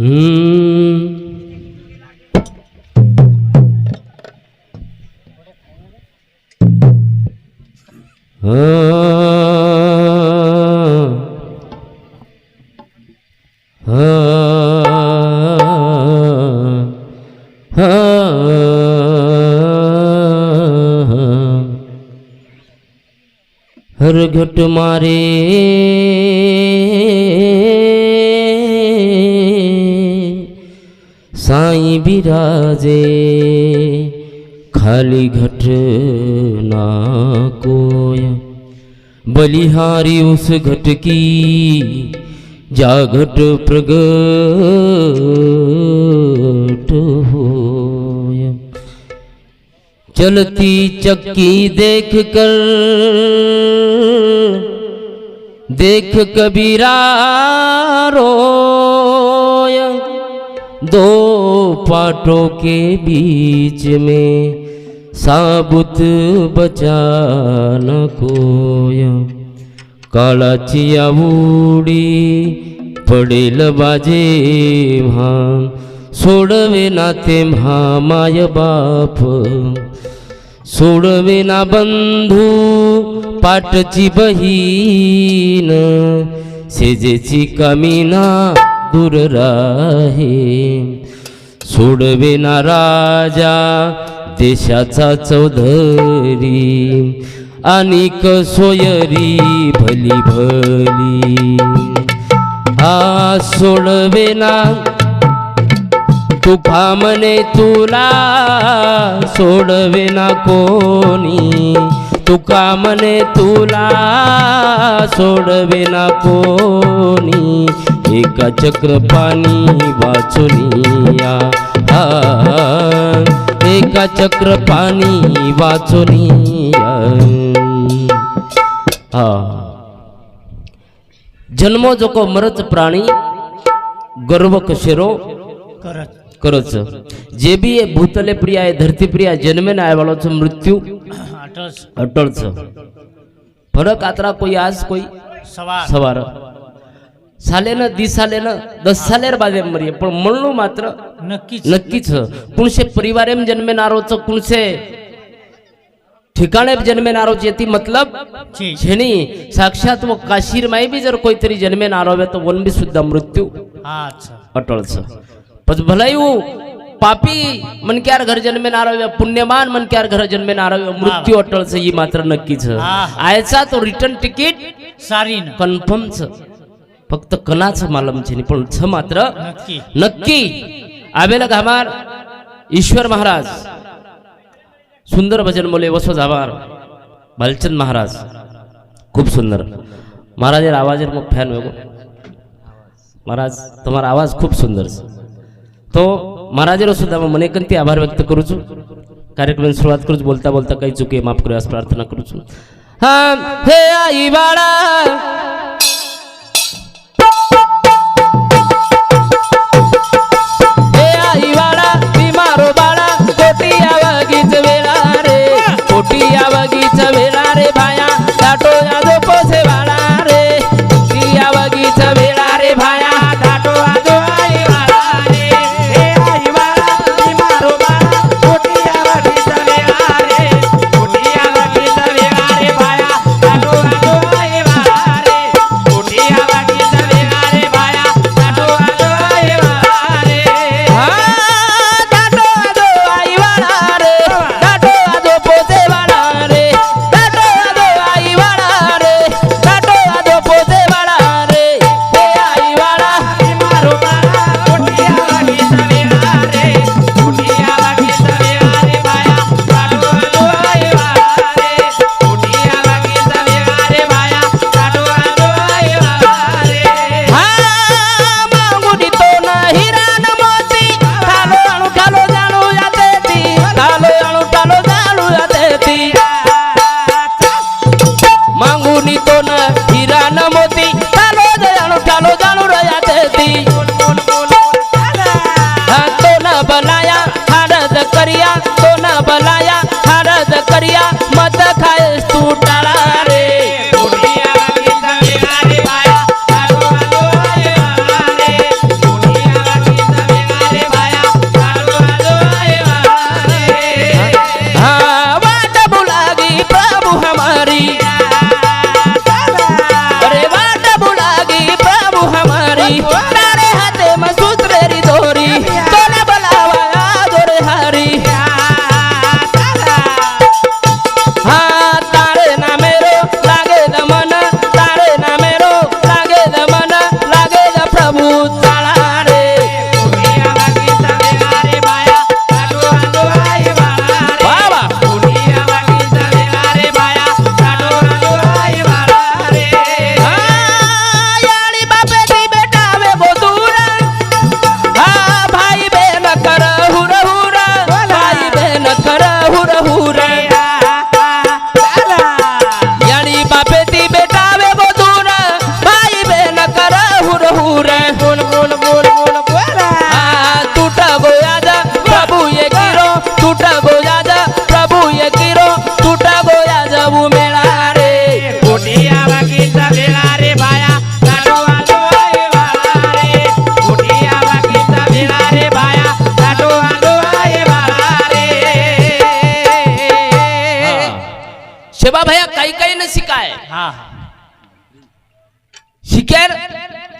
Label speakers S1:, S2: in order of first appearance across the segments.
S1: हम्म. हा. हा. हा. हर घट मारे बिराजे, खाली घट ना कोय। बलिहारी उस घट की जा घट प्रगट होय। चलती चक्की देख कर, देख कबीरा रोय। दो पाटों के बीच में साबुत बचा न कोय काळाची आवडी पडेल बाजे भान सोडवे ना ते माय बाप। सोडवे ना बंधू पाटची बहीण सेजेची ना दूर राहे. सोडविना राजा देशाचा चौधरी अनेक सोयरी भली भली. हा सोडवे ना म्हणे तुला सोडवे ना कोणी? तुका म्हणे तुला सोडवे ना कोणी? एका चक्र पाणी वाचुनिया एका चक्र पाणी वाचुनिया जन्मो जोको मरच प्राणी गर्व कशेरो करच. जे बी भूतले प्रिय
S2: आहे
S1: धरती प्रिय आहे जन्मे ना वालोच मृत्यु.
S2: अटळच
S1: फरक आता कोई आज कोई सवार. सवार. ಸಾಲೇನ ದಿ ಸಾಲೇನ दस ಸಾಲೇರ ಬಾದೆ
S2: मरी. पण
S1: म्हणलो मात्र नक्कीच. नक्कीच. कुणसे परिवारेम जन्मेनारोच कुणसे ठिकाणे जन्मेनारो जेती
S2: मतलब
S1: झेणी साक्षात वो
S2: काशीर
S1: माई बी जर कोणतरी जन्मेनारोवे तर वन बी सुद्धा मृत्यू. अटळच. पण भलाई पापी मनक्यार घर जन्मे नारावे पुण्यमान मनक्यार घर
S2: जन्मे
S1: नारावे मृत्यू अटळच ही
S2: मात्र नक्कीच.
S1: आयचा तो रिटर्न तिकीट सारी कन्फर्मच. फक्त कलाच मालम छे पण
S2: छ
S1: मात्र नक्की. आबेला घामार ईश्वर महाराज सुंदर भजन मुले वसो झावार भालचंद महाराज खूप सुंदर. महाराज आवाज मग फॅन वेगो महाराज तुम्हाला आवाज खूप सुंदर तो महाराज सुद्धा मग मनेकन ते आभार व्यक्त करू कार्यक्रम सुरुवात करूच बोलता बोलता काही चुके माफ માફ प्रार्थना પ્રાર્થના કરું છું હા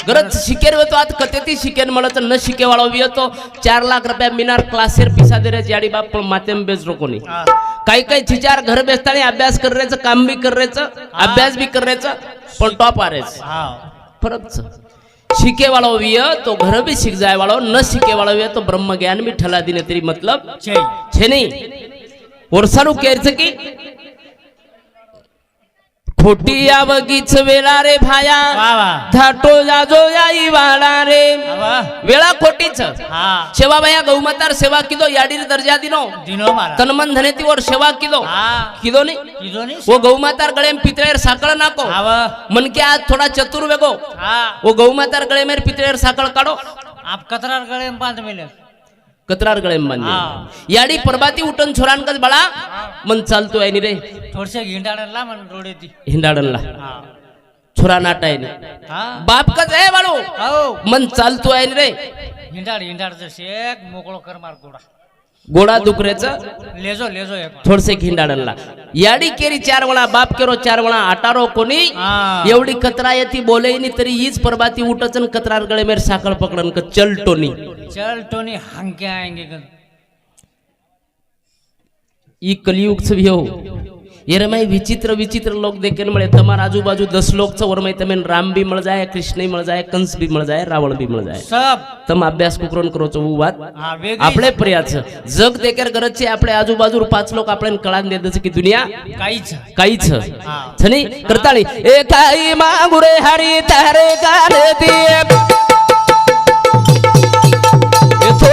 S1: गरज शिकेन होतो आज कतेती शिकेन મળે तर न शिके બી હતો ચાર લાખ રૂપિયા મિનાર ક્લાસેર પૈસા દે જાડી બાપ પણ માથે બેસ રોકો નહીં काही काही चिचार घर बेसताना अभ्यास करायचं काम बी करायचं अभ्यास बी करायचं पण टॉप आरायचं फरकच शिके वाला विय तो घर भी शिक जाय वाला न शिके वाला विय तो ब्रह्म ज्ञान भी
S2: ठला
S1: दिने तरी मतलब छे. नहीं वर्षानु केरच की फोटिया बगीच वेळा
S2: रे भाया.
S1: धाटो जाजो याई वाला रे. वेळा खोटीच. सेवा भया गौमतार सेवा किलो याडीर दर्जा दिनो तनमन धने तीवर सेवा किलो.
S2: किलो नी?
S1: वो गौमातार गळे पितळेर साकळ नाको. मन के आज थोडा चतुर वेगो. वो गौमातार गळे मेर पितळेर साकळ काढो.
S2: आप कतरार गळे बांध मिले
S1: कतरार गळे में बांधे
S2: हा.
S1: याडी परबाती उठन छोरान कच बाळा? मन चालतो आहे नी रे.
S2: थोडसे घिंडाळला म्हण रोडे
S1: हिंडाडनला. छोरा नाटाय नी.
S2: हा.
S1: बाप कच आहे बाळू?
S2: हो.
S1: मन चालतो आहे नी रे.
S2: हिंडाळ हिंडाळ शेक मोकळो कर मार गोडा.
S1: गोडा दुकरेचं
S2: लेजो लेजो
S1: थोडसे खिंडाडनला याडी केरी चार वेळा बाप केरो चार वेळा आटारो कोणी. एवढी कचरा येती बोलेनी तरी हीच परबाती उठच न कचरार गळे मेर साखळ पकडन क चल टोनी
S2: चल टोनी हंके आएंगे गन
S1: ई कलियुग भी हो ये माई विचित्र विचित्र लोग देखे મળે તમારા આજુબાજુ દસ લોક છો ઓરમાઈ તમે રામ બી મળ જાય કૃષ્ણ મળ જાય કંસ બી મળ જાય રાવણ બી મળ જાય
S2: सब
S1: તમે અભ્યાસ કુકરોન કરો છો હું વાત
S2: हा वेगळी
S1: આપણે पर्याय છે જગ દેખેર ગરજ છે આપણે આજુબાજુ પાંચ લોક આપણે કળાન દે દે છે કે દુનિયા
S2: काहीच
S1: काहीच
S2: हा.
S1: छनी करताळी ए काही मागुरे हरी तारे गाणे दिए ए थोडा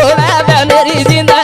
S2: Ô, é Benerizinho
S1: da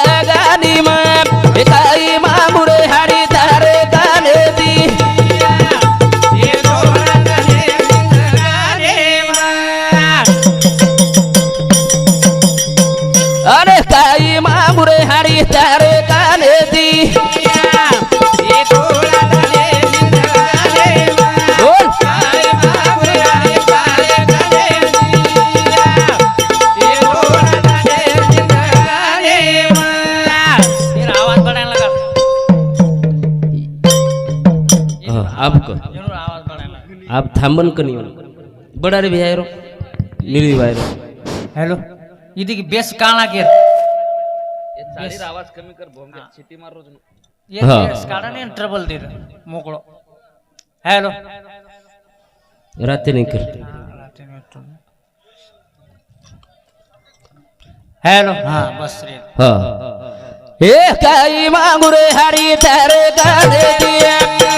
S1: थांबन कनी बड़ा रे भैया रो मिली भाई रो
S2: हॅलो इथे बेस्ट काळा केर
S1: आवाज कमी कर भोंगे चिटी मार रोज
S2: एक
S1: बेस
S2: काढा नाही ट्रबल दे मोकळो हॅलो
S1: राते नाही कर
S2: हेलो हा बस रे
S1: हा हे काही मागुरे हरी तर
S2: गाडी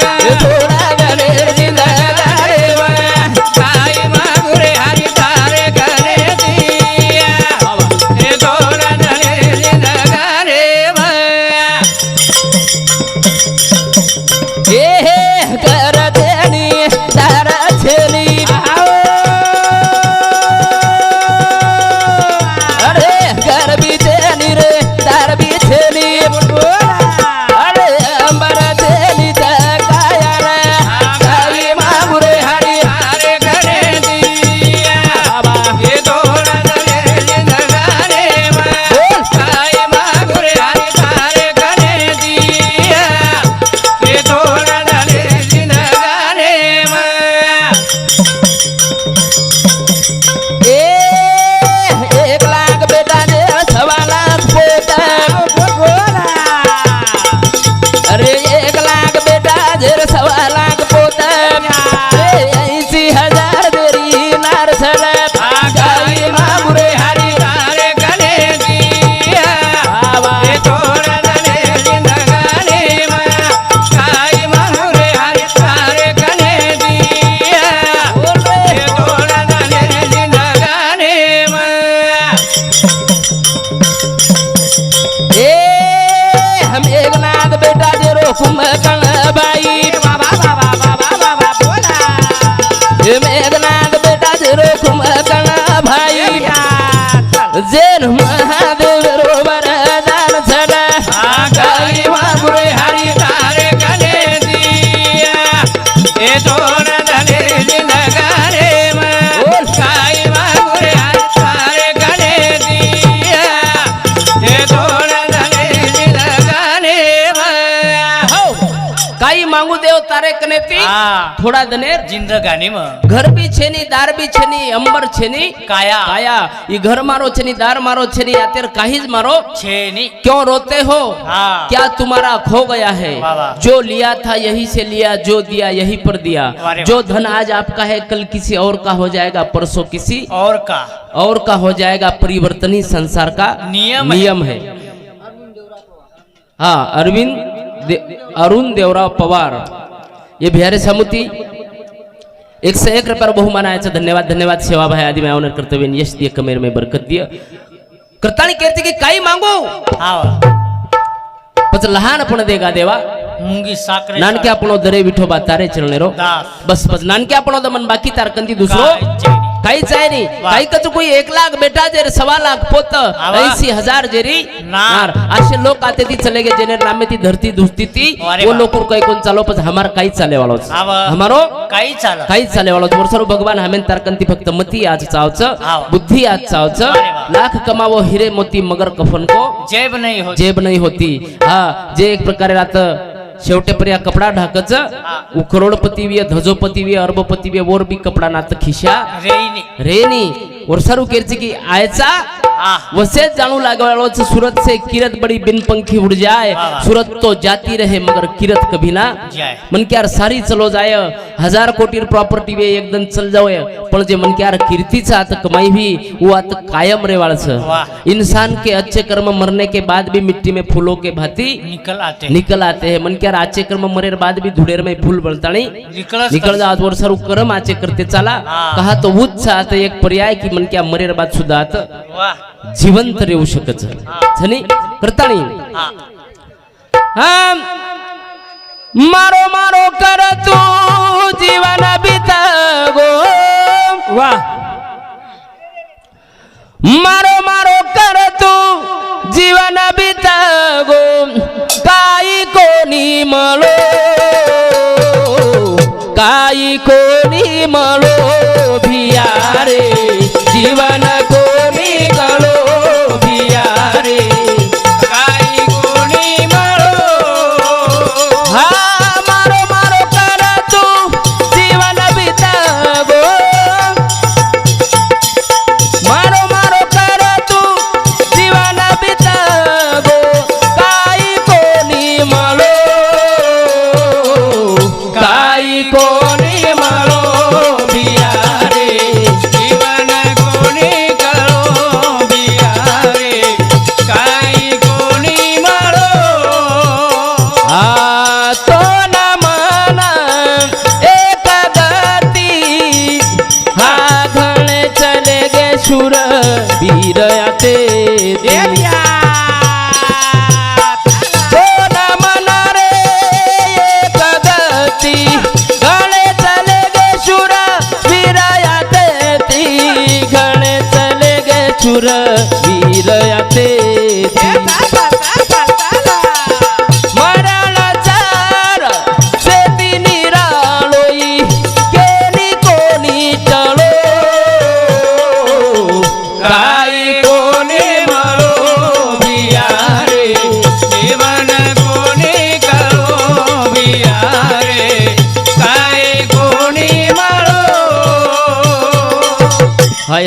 S1: થોડા દનેર
S2: જિંદગાનીમાં
S1: ઘર બી છે ની દાર બી છે ની અંબર છે ની
S2: કાયા
S1: કાયા ઈ ઘર મારો છે ની દાર મારો છે ની અત્યારે કાહી જ મારો
S2: છે ની
S1: क्यों रोते हो
S2: हाँ
S1: क्या तुम्हारा खो गया है
S2: वाह, वाह।
S1: जो लिया था यही से लिया जो दिया यही पर दिया
S2: वाह रे
S1: जो धन आज आपका है कल किसी और का हो जाएगा परसों किसी
S2: और का
S1: और का हो जाएगा परिवर्तन ही संसार का
S2: नियम है।
S1: नियम है हाँ अरविंद दे, अरुण देवराव पवार ये बिहारी समुती एक से एक रुपया बहुमान आयाचा धन्यवाद धन्यवाद सेवा भाई आदि मैं कर्तव्य यश दिय कमेर में बरकत दिए। करतानी कहते की काही मागो? पच अपन देगा देवा।
S2: मुंगी साखरे
S1: नानके आपण दरे विठोबा तारे चलने
S2: रो।
S1: बस बस नानके आपण मन बाकी तारकंदी दुसरो।
S2: કાંઈ જ નહીં.
S1: काहीच आहे नाही
S2: वा.
S1: काही कच कोई एक लाख बेटा जेर सवा लाख पोत
S2: आवा.
S1: ऐंशी हजार जेरी
S2: नार.
S1: नार असे लोक आते ती चले गए जेने नामे ती धरती धुसती ती
S2: अरे
S1: वो
S2: वा.
S1: लोक काही कोण चालो पण हमार काहीच चाले वाळो
S2: आवा.
S1: हमारो
S2: काही चाल
S1: काहीच चाले वाळो वर्षारो भगवान हमेन तारकंती फक्त मती आज चावच
S2: आवा.
S1: बुद्धी आज चावच
S2: अरे वा.
S1: लाख कमावो हिरे मोती मगर कफन को
S2: जेब नाही होत
S1: जेब नाही होती हा जे एक प्रकारे राहतं शेवटेपर्या कपडा ढाकच उ करोडपती विय धजोपती विय अरबपती विय वर बी कपडा नात खिशा.
S2: रेईनी
S1: रेनी. वर्षारू केरची की आयचा? वसे जाणू लागवालो छ सूरत से किरत बड़ी बिन पंखी उड़ जाए
S2: वाह।
S1: सूरत तो जाती रहे मगर किरत कभी ना
S2: जाय.
S1: मन के यार सारी चलो जाय. हजार कोटी प्रॉपर्टी वे एकदम चल जावे पण जे मन के यार कीर्तीचा आता कमाई भी वो आता कायम रेवाळ छ
S2: वाह.
S1: इंसान के अच्छे कर्म मरने के बाद भी मिट्टी में फूलों के भांति
S2: निकल आते
S1: निकल आते हैं. मन के यार आचे कर्म मरेर बाद भी धुडेर में फूल बळताणी
S2: निकलच
S1: निकल जा आजवर सर्व कर्म आचे करते चाला. कहा तो उच्च आता एक पर्याय की मन क्या मरेर बाद सुद्धा आता जिवंत रेवू शकत छनी करताणी
S2: हा.
S1: आम मारो मारो कर तू जीवन बितागो
S2: वा.
S1: मारो मारो कर तू जीवन बितागो काही कोणी मळो काही कोणी मळो भिया रे.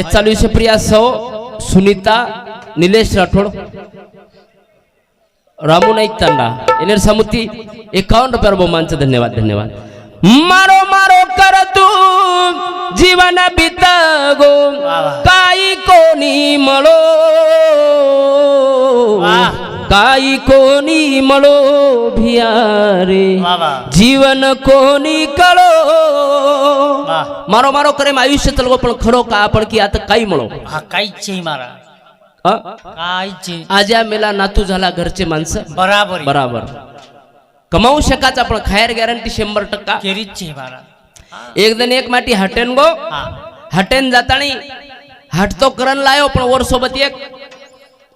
S1: हा हे चालू आहे प्रिया सौ सुनीता निलेश राठोड रामू नाईक तांडा एनेर समुती एकावन्न रुपयावर बहुमानचं धन्यवाद धन्यवाद. मारो मारो कर तू जीवन बितागो
S2: वाह.
S1: काही कोणी मळो.
S2: वाह.
S1: काही कोणी मळो भिया रे
S2: वा वा
S1: जीवन कोणी कळो
S2: वाह.
S1: मारो मारो करे में आयुष्य चलगो पण खरो का आपण की आता काही म्हणो
S2: हा काहीच आहे मारा
S1: अ?
S2: काहीच आहे.
S1: आज या मेला नातू झाला घरचे माणसं
S2: बराबर आहे.
S1: बराबर कमावू शकाच आपण खायर गॅरंटी शंभर टक्का
S2: केरीच आहे मारा
S1: एक जण एक माटी हटेन गो
S2: हा
S1: हटेन जातानी हट तो करण लायो पण वर सोबत एक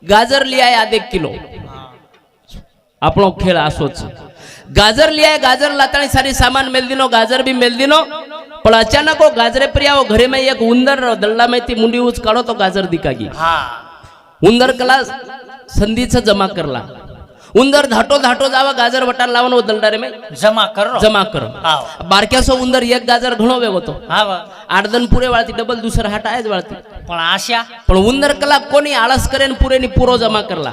S1: गाजर लियाय आध एक किलो
S2: हा.
S1: આપણો ખેલ આસો છે ગાજર લિયા ગાજર લાતાણી સારી સામાન મેલ દીનો ગાજર બી મેલ દીનો पण अचानक हो गाजरे प्रिया हो घरे एक उंदर दल्ला माहिती मुंडी उच काढो तो गाजर दिका
S2: गी
S1: उंदर कला संधीच जमा करला. उंदर धाटो धाटो जावा गाजर वटाला लावन हो दलदारे मे.
S2: जमा कर
S1: जमा कर. बारक्यासो उंदर एक गाजर घणो वेग होतो आठ जण पुरे वाळती डबल दुसरं हटायच वाळती.
S2: पण आशा.
S1: पण उंदर कला कोणी आळस करेन पुरे पुरो जमा करला.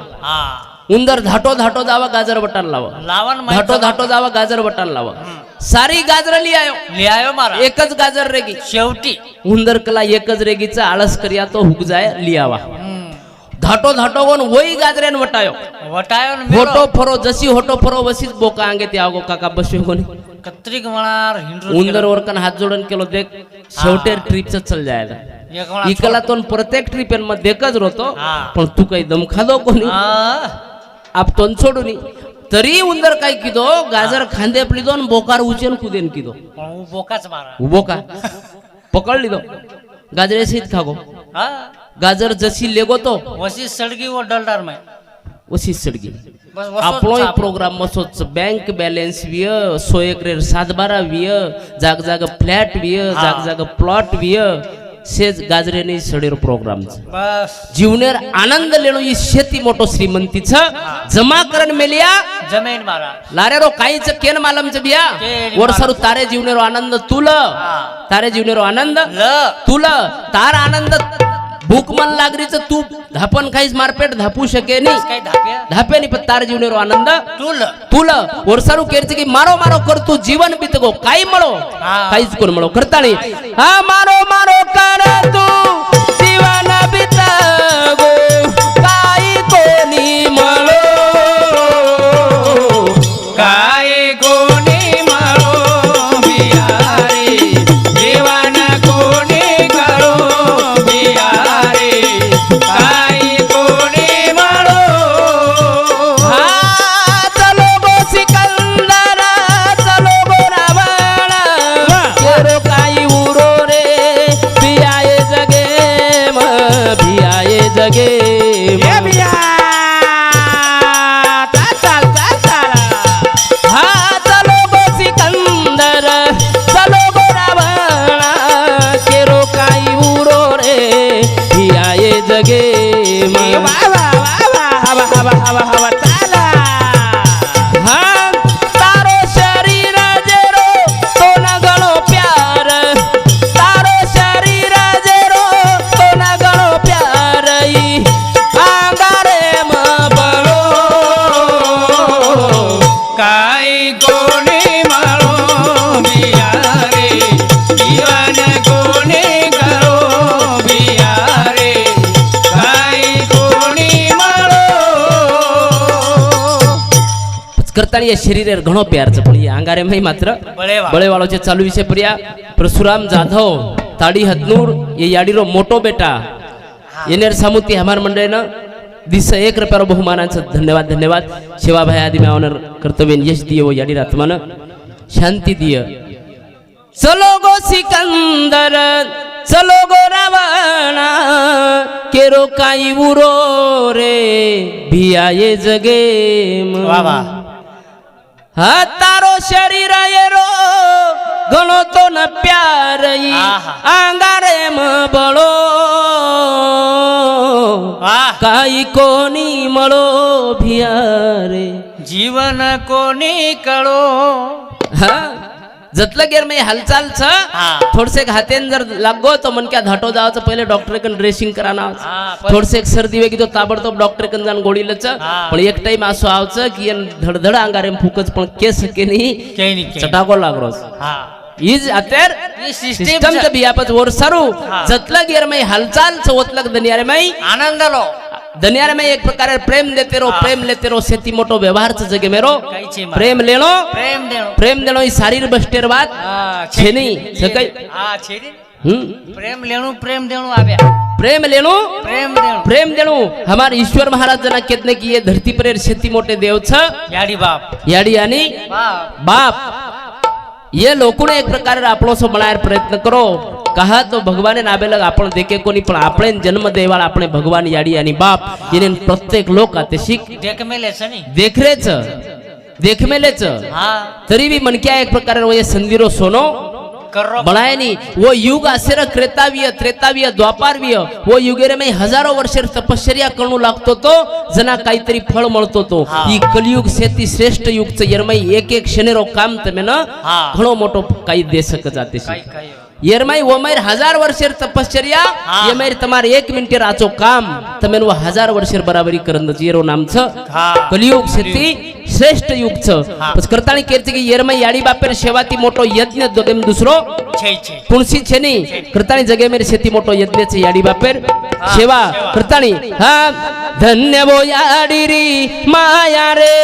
S1: उंदर धाटो धाटो जावा गाजर वटाला लावा.
S2: लावा
S1: धाटो धाटो जावा गाजर वटाला लावा. सारी गाजर
S2: लिहायो. लिहायो मारा.
S1: एकच गाजर रेगी.
S2: शेवटी.
S1: उंदरकला एकच रेगीचा आळस करिया तो हुकजाय
S2: लिहावा.
S1: धाटो धाटो कोण वही गाजरेन वटायो.
S2: वटायो
S1: होटो फरो जशी होटो फरो वशीच बोका अंगे ते आगो काका बसवे कोणी
S2: कत्रिक म्हणार
S1: उंदर वरकन हात जोडून केलो देख शेवटे ट्रिपच चल जायला. तो प्रत्येक ट्रिपेन मध्ये एकच रोतो पण तू काही दमखादो कोणी? आप तोंड सोडून. तरी उंदर काय किदो? गाजर खांदे आपली दोन बोकार उचेन कुदेन किदो?
S2: बोकाच मारा.
S1: उभो का पकड लिदो गाजरे सीत खागो.
S2: हा.
S1: गाजर जशी लेगो तो
S2: वशी सडगी व डलडार माय.
S1: वशी सडगी.
S2: आपलोय
S1: प्रोग्राम मसोच. बँक बॅलेन्स विय सोयकरेर सात बारा विय जाग जाग फ्लॅट विय जाग जाग प्लॉट विय सेज गाजरे नाही सडेर प्रोग्राम जीवनेर आनंद लेणो ही शेती मोठो श्रीमंती छ जमा करण मेलिया.
S2: जमेन मारा
S1: लारे रो काहीच केन मालम च
S2: बिया
S1: वर तारे जीवनेरो आनंद तुल. तारे जीवनेरो आनंद तुल. तार आनंद भूक मन लागरीच तू धापन काहीच मारपेट धापू शके नाही. धापे नाही पण तार जीवने आनंद.
S2: तुल.
S1: तुल. वर्षारू केरच की मारो मारो करतो जीवन बीतगो. काही मळो. काहीच कोण मळो. करता नाही हा मारो मारो कर भियाये जगे કરતા या शरीर घणो प्यारचं पण या अंगारे माही मात्र
S2: बळेवा.
S1: बळेवाळोचे चालू विषय पर्या परशुराम जाधव ताडी हदनूर ये याडीरो मोठो बेटा येनेर सामुती हमार मंडळीनं दिस एक रुपयारो बहुमानाचं धन्यवाद धन्यवाद शिवाभाई आदी मावनर कर्तव्य यश दिय व याडी आत्मानं शांती दिय चलो गो सिकंदर चलो गो रावणा केरो काही उरो रे भियाये जगे म.
S2: વાહ વાહ
S1: હા તારો શરીર એરો ઘણો તો ન પ્યાર આંગારે મ બળો. કાઈ કોની મળો ભિયારે?
S2: જીવન કોની કળો?
S1: હા. जतलं गेर मी म्हणजे हालचाल छ थोडसे घाते जर लागो तो मन क्या धाटो जावाचं. पहिले डॉक्टर कन ड्रेसिंग
S2: कराना
S1: थोडसे एक सर्दी वेगी तो ताबडतोब डॉक्टर कन जाऊन गोडीलच पण एक टाइम असं आवच की धडधड अंगारे फुकच पण केस
S2: केनी
S1: चटाको
S2: लागलो
S1: इज अतर सिस्टम बियापत वर सारू. जतलं गेर मी म्हणजे हालचाल ओतलक दनिया रे
S2: माई. आनंदालो
S1: दनियारे मै एक प्रकारे प्रेम देते रो
S2: हा.
S1: प्रेम लेते रो शेती मोठो व्यवहार च जगे मेरो
S2: કઈ છે મારા?
S1: प्रेम लेणो
S2: પ્રેમ દેણો
S1: प्रेम देणो ही शारीर बस्टेर बात
S2: હા
S1: છે નહીં, છે કઈ?
S2: હા છે ને
S1: हम्म
S2: પ્રેમ લેણું પ્રેમ દેણું આવ્યા
S1: प्रेम लेणो
S2: પ્રેમ દેણું
S1: प्रेम देणो हमार ईश्वर महाराज जना केतने की ये धरती पर शेती मोठे देव छ
S2: યાડી બાપ
S1: याडी आणि
S2: બાપ
S1: बाप એ લોકોને એક પ્રકારે આપણો સંભળાય પ્રયત્ન કરો કહા તો ભગવાને નાબેલગ આપણે દેખે કોની પણ આપણે જન્મ દેવાળ આપણે ભગવાન યાડી આની બાપ એને પ્રત્યેક લોક આતે
S2: શીખ દેખરે છ દેખમેલે
S1: છ તરી
S2: બી
S1: મન ક્યાં એક પ્રકારે હોય સંદીરો સોનો सोनो
S2: कर्रो
S1: बळायनी वो युग असेर क्रेतावीय त्रेतावीय द्वापारवीय वो युगेरे मै हजारो वर्षे तपश्चर्या करणू लागतो तो जना काहीतरी फळ મળતો તો
S2: હા.
S1: ઈ કલિયુગ સેતી શ્રેષ્ઠ યુગ છે યરમાઈ એક એક શનેરો કામ તમે ન
S2: હા.
S1: ઘણો મોટો કાઈ येरमाई ओमाईर हजार वर्षेर तपश्चर्या ये येमाईर तमार एक मिनटे राचो काम तमेन वो हजार
S2: वर्षेर
S1: बराबरी करंदच येरो नाम छ
S2: कलियुग
S1: शेती श्रेष्ठ युग छ पस करताणी केरते की येरमाई याडी बापेर सेवाती मोटो यज्ञ
S2: दोगेम दुसरो
S1: पुणसी छेनी करताणी जगे मेरे शेती मोटो यज्ञ छे याडी बापेर सेवा करताणी हा धन्य वो याडी री माया रे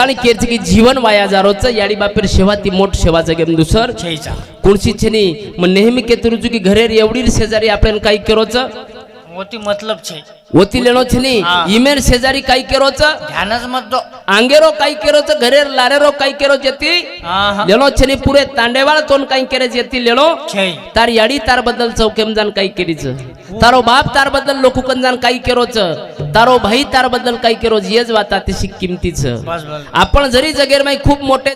S1: करताणी केरचे की जीवन वाया जारोच याडी बापेर सेवा ती मोठ सेवा जगेम दुसर. कोणशी छेनी मग नेहमी केतरुजू की घरेर एवढी शेजारी आपल्याला काही केरोच?
S2: होती लेनो छे।
S1: नि? शेजारी काई करो छ? आंगे रो काई करो छे? घरे
S2: लारे
S1: रो काई लेणो छनि पुरे तांडेवाल तो काई करे छेती लेणो? तारी याडी तारबद्दल चौखे म जान काई तारो बाप तारबद्दल लोखु कन जान काई तारो भाई तारबद्दल काई केरोच येज वाता
S2: कीमती किमतीच
S1: आपन जरी जगेर माई खूब मोटे